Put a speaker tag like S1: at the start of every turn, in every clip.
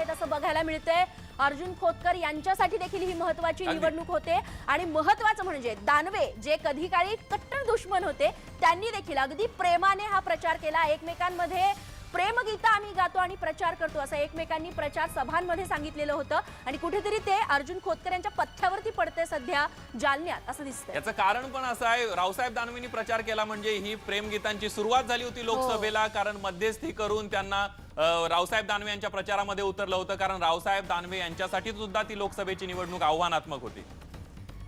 S1: आहेत असं बघायला मिळतंय. अर्जुन खोतकर यांच्यासाठी देखील ही महत्वाची. निवडणूक होते. आणि महत्वाचं म्हणजे दानवे जे कधी काळी कट्टर दुश्मन होते त्यांनी देखील अगदी प्रेमाने हा प्रचार केला. एकमेकांमध्ये प्रेमगीतं आम्ही गातो आणि प्रचार करतो असं एकमेकांनी प्रचार सभांमध्ये सांगितलेलं होतं. आणि कुठेतरी ते अर्जुन खोतकर यांच्या पथ्यावरती पडते सध्या जालन्यात असं दिसतंय.
S2: याचं कारण पण असं आहे रावसाहेब दानवेंनी प्रचार केला म्हणजे ही प्रेमगीतांची सुरुवात झाली होती लोकसभेला कारण मध्यस्थी करून त्यांना रावसाहेब दानवे यांच्या प्रचारामध्ये उतरलं होतं कारण रावसाहेब दानवे यांच्यासाठी सुद्धा ती लोकसभेची निवडणूक आव्हानात्मक होती.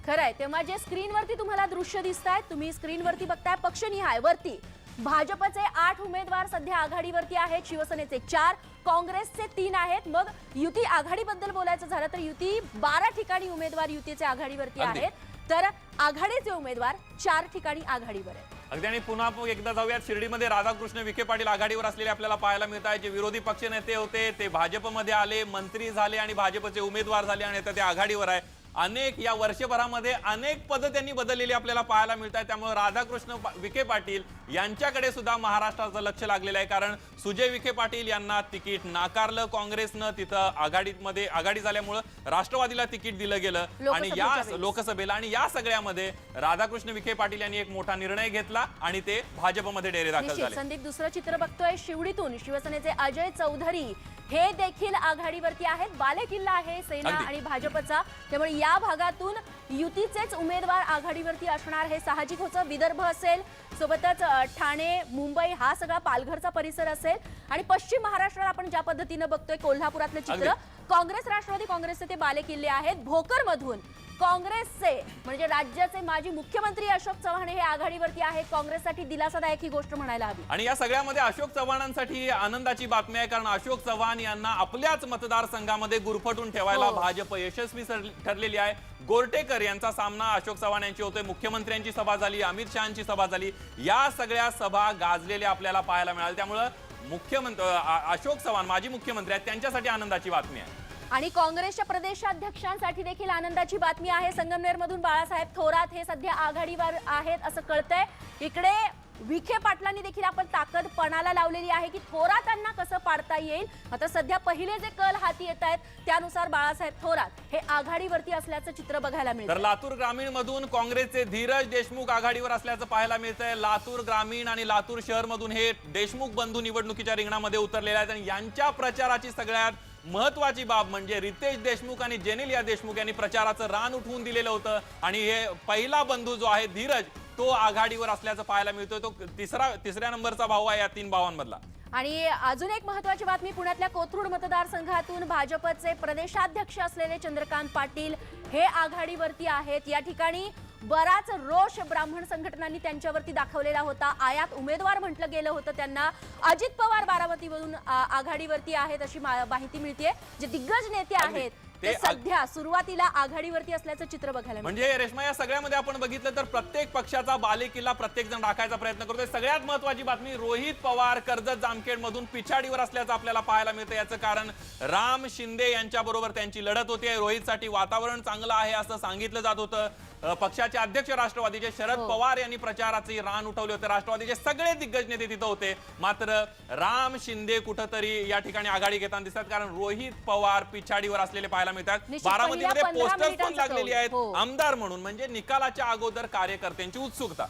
S1: खरंय. तेव्हा जे स्क्रीनवरती तुम्हाला दृश्य दिसत आहेत तुम्ही स्क्रीनवरती बघताय पक्षनिहाय वरती भाजपचे आठ उमेदवार सध्या आघाडीवरती आहेत शिवसेनेचे चार काँग्रेसचे तीन आहेत. मग युती आघाडीबद्दल बोलायचं झालं तर युती बारा ठिकाणी उमेदवार युतीचे आघाडीवरती. आहेत. तर आघाडीचे उमेदवार चार ठिकाणी आघाडीवर आहेत.
S2: अगदी आणि पुन्हा एकदा जाऊयात. शिर्डीमध्ये राधाकृष्ण विखे पाटील आघाडीवर असलेले आपल्याला पाहायला मिळत आहे जे विरोधी पक्षनेते होते ते भाजपमध्ये आले मंत्री झाले आणि भाजपचे उमेदवार झाले आणि आता ते आघाडीवर आहे. अनेक या वर्षभरामध्ये अनेक पदं त्यांनी बदललेली आपल्याला पाहायला मिळत आहे त्यामुळे राधाकृष्ण विखे पाटील यांच्याकडे सुद्धा महाराष्ट्राचं लक्ष लागलेलं आहे. कारण सुजय विखे पाटील यांना तिकीट नाकारलं काँग्रेसनं. तिथं आघाडीमध्ये आघाडी झाल्यामुळं राष्ट्रवादीला तिकीट दिलं गेलं. आणि या. लोकसभेला आणि या सगळ्यामध्ये राधाकृष्ण विखे पाटील यांनी एक मोठा निर्णय घेतला आणि ते भाजपमध्ये डेरे दाखल झाले.
S1: संदीप दुसरं चित्र बघतोय शिवडीतून. शिवसेनेचे अजय चौधरी हे देखील आघाडीवरती आहेत. बालेकिल्ला आहे सेना. आणि भाजपचा. त्यामुळे या भागातून युतीचेच उमेदवार आघाडीवरती असणार हे साहजिक होतं. विदर्भ असेल सोबतच ठाणे मुंबई हा सगळा पालघरचा परिसर असेल. आणि पश्चिम महाराष्ट्रात आपण ज्या पद्धतीनं बघतोय कोल्हापुरातलं चित्र. काँग्रेस राष्ट्रवादी काँग्रेसचे ते बालेकिल्ले आहेत. भोकर मधून काँग्रेसचे म्हणजे राज्याचे माजी मुख्यमंत्री अशोक चव्हाण हे आघाडीवरती आहेत. काँग्रेससाठी दिलासादायक ही गोष्ट म्हणायला हवी.
S2: आणि या सगळ्यामध्ये अशोक चव्हाणांसाठी आनंदाची बातमी आहे कारण अशोक चव्हाण यांना आपल्याच मतदारसंघामध्ये गुरफटून ठेवायला
S1: हो.
S2: भाजप यशस्वी ठरलेली आहे. गोरटेकर यांचा सामना अशोक चव्हाण यांची होतोय. मुख्यमंत्र्यांची सभा झाली अमित शहाची सभा झाली. या सगळ्या सभा गाजलेल्या आपल्याला पाहायला मिळाल्या. त्यामुळं मुख्यमंत्री अशोक चव्हाण माजी मुख्यमंत्री आहेत त्यांच्यासाठी आनंदाची बातमी आहे.
S1: आणि काँग्रेसच्या प्रदेशाध्यक्षांसाठी देखील आनंदाची बातमी आहे. संगमनेर मधून बाळासाहेब थोरात हे सध्या आघाडीवर आहेत असं कळतंय. इकडे विखे पाटलांनी देखील आपण ताकद पणाला लावलेली आहे की थोरातांना कसं पाडता येईल? आता सध्या पहिले जे कल हाती येत आहेत त्यानुसार बाळासाहेब थोरात हे आघाडीवरती असल्याचं चित्र बघायला
S2: तर
S1: मिळतं
S2: लातूर ग्रामीण मधून काँग्रेसचे धीरज देशमुख आघाडीवर असल्याचं पाहायला मिळतंय. लातूर ग्रामीण आणि लातूर शहर मधून हे देशमुख बंधू निवडणुकीच्या रिंगणामध्ये उतरलेले आहेत आणि यांच्या प्रचाराची सगळ्यात महत्वाची बाब म्हणजे रितेश देशमुख आणि जेनेलिया देशमुख यांनी प्रचाराचं रान उठवून दिलेलं होतं. आणि हे पहिला बंधू जो आहे धीरज तो आघाडीवर असल्याचं पाहायला मिळतोय. तो तिसरा तिसऱ्या नंबरचा भाऊ आहे या तीन भावांमधला.
S1: आणि अजून एक महत्वाची बातमी पुण्यातल्या कोथरूड मतदारसंघातून भाजपचे प्रदेशाध्यक्ष असलेले चंद्रकांत पाटील हे आघाडीवरती आहेत. या ठिकाणी बराच रोष ब्राह्मण संघटनांनी त्यांच्यावरती दाखवलेला होता. आयात उमेदवार म्हटलं गेलं होतं त्यांना. अजित पवार बारामतीमधून आ- आघाडीवरती आहेत अशी माहिती मिळते जे दिग्गज नेते. आहेत
S2: ते
S1: सध्या सुरुवातीला आघाडीवरती असल्याचं चित्र बघायला
S2: म्हणजे रेश्मा या सगळ्यामध्ये आपण बघितलं तर प्रत्येक पक्षाचा बालेकिल्ला प्रत्येक जण राखायचा प्रयत्न करतोय. सगळ्यात महत्वाची बातमी रोहित पवार कर्जत जामखेड मधून पिछाडीवर असल्याचं आपल्याला पाहायला मिळतं. याचं कारण राम शिंदे यांच्या बरोबर त्यांची लढत होती. रोहितसाठी वातावरण चांगलं आहे असं सांगितलं जात होतं. पक्षाचे अध्यक्ष राष्ट्रवादीचे शरद
S1: हो.
S2: पवार यांनी प्रचाराचे रान उठवले होते. राष्ट्रवादीचे सगळे दिग्गज नेते तिथं होते. मात्र राम शिंदे कुठंतरी या ठिकाणी आघाडी घेताना दिसतात. कारण रोहित पवार पिछाडीवर असलेले पाहायला मिळतात. बारामतीमध्ये
S1: पहिल्या 15
S2: पोस्टर्स पण लागलेली. आहेत.
S1: हो.
S2: आमदार म्हणून म्हणजे निकालाच्या अगोदर कार्यकर्त्यांची उत्सुकता.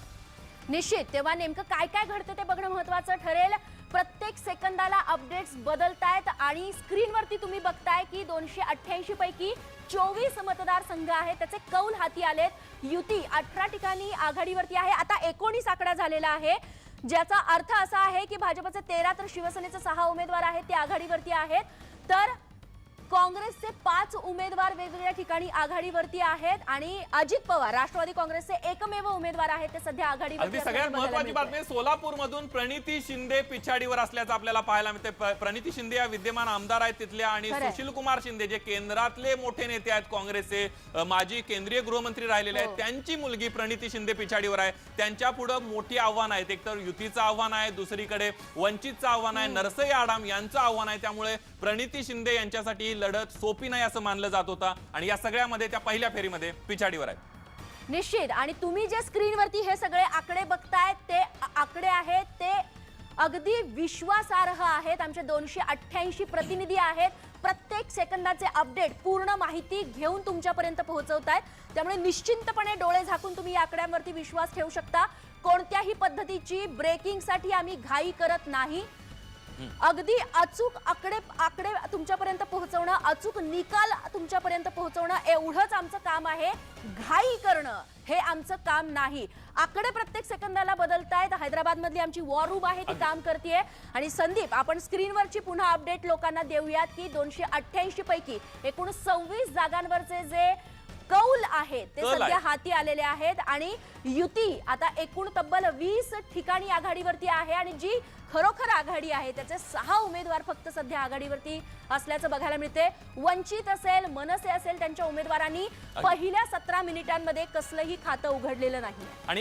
S1: निश्चित. तेव्हा नेमकं काय काय घडतं ते बघणं महत्वाचं ठरेल. प्रत्येक सेकंदाला अपडेट्स बदलतायत आणि स्क्रीनवरती तुम्ही बघताय की दोनशे अठ्ठ्याऐंशी पैकी चोवीस मतदारसंघ आहेत. त्याचे कौल हाती आलेत. युती अठरा ठिकाणी आघाडीवरती आहे. आता एकोणीस आकडा झालेला आहे. ज्याचा अर्थ असा आहे की भाजपचे तेरा तर शिवसेनेचे सहा उमेदवार आहेत ते आघाडीवरती आहेत. तर काँग्रेसचे पाच उमेदवार वेगवेगळ्या ठिकाणी आघाडीवरती आहेत आणि अजित पवार राष्ट्रवादी काँग्रेसचे एकमेव उमेदवार आहेत ते सध्या आघाडीवरती
S2: अगदी सगळ्यात
S1: बघायला
S2: महत्वाची. बातमी सोलापूर मधून प्रणिती शिंदे पिछाडीवर असल्याचं आपल्याला पाहायला मिळते प- प्रणिती शिंदे या विद्यमान आमदार आहेत तिथल्या आणि
S1: खरंय.
S2: सुशील कुमार शिंदे जे केंद्रातले मोठे नेते आहेत काँग्रेसचे अ, माजी केंद्रीय गृहमंत्री राहिलेले
S1: हो.
S2: आहेत त्यांची मुलगी प्रणिती शिंदे पिछाडीवर आहे त्यांच्या पुढे मोठी आव्हान आहेत एक तर युतीचं आव्हान आहे दुसरीकडे वंचितचं आव्हान आहे नरसई आडाम यांचं आव्हान आहे त्यामुळे प्रणिती शिंदे यांच्यासाठी ही लढत सोपी नाही असं मानलं जात होता. आणि या सगळ्यामध्ये त्या पहिल्या फेरीमध्ये पिछाडीवर आहेत.
S1: निश्चित. आणि तुम्ही जे स्क्रीनवरती हे सगळे आकडे बघतायत ते आकडे आहेत ते अगदी विश्वासार्ह आहेत. आमचे दोनशे अठ्ठ्याऐंशी प्रतिनिधी आहेत. प्रत्येक सेकंदाचे अपडेट पूर्ण माहिती घेऊन तुमच्यापर्यंत पोहोचवत आहेत त्यामुळे निश्चिंतपणे डोळे झाकून तुम्ही या आकड्यांवरती विश्वास ठेवू शकता. कोणत्याही पद्धतीची ब्रेकिंगसाठी आम्ही घाई करत नाही. अगदी अचूक आकडे आकडे तुमच्यापर्यंत पोहोचवणं अचूक निकाल तुमच्यापर्यंत पोहोचवणं एवढंच आमचं काम आहे. घाई करणं हे आमचं काम नाही. आकडे प्रत्येक सेकंदाला बदलतायत. हैदराबाद मधली आमची वॉर रूम आहे ती काम करते आणि संदीप आपण स्क्रीनवरची पुन्हा अपडेट लोकांना देऊयात की दोनशे अठ्ठ्याऐंशी पैकी एकूण सव्वीस जागांवरचे जे कौल आहेत ते
S2: कल आहे.
S1: सध्या हाती आलेले आहेत आणि युती आता एकूण तब्बल वीस ठिकाणी आघाडीवरती आहे आणि जी खरोखर आघाडी आहे त्याचे सहा उमेदवार फक्त सध्या आघाडीवरती असल्याचं बघायला मिळते वंचित असेल मनसे असेल त्यांच्या उमेदवारांनी पहिल्या सतरा मिनिटांमध्ये कसलंही खातं उघडलेलं नाही.
S2: आणि या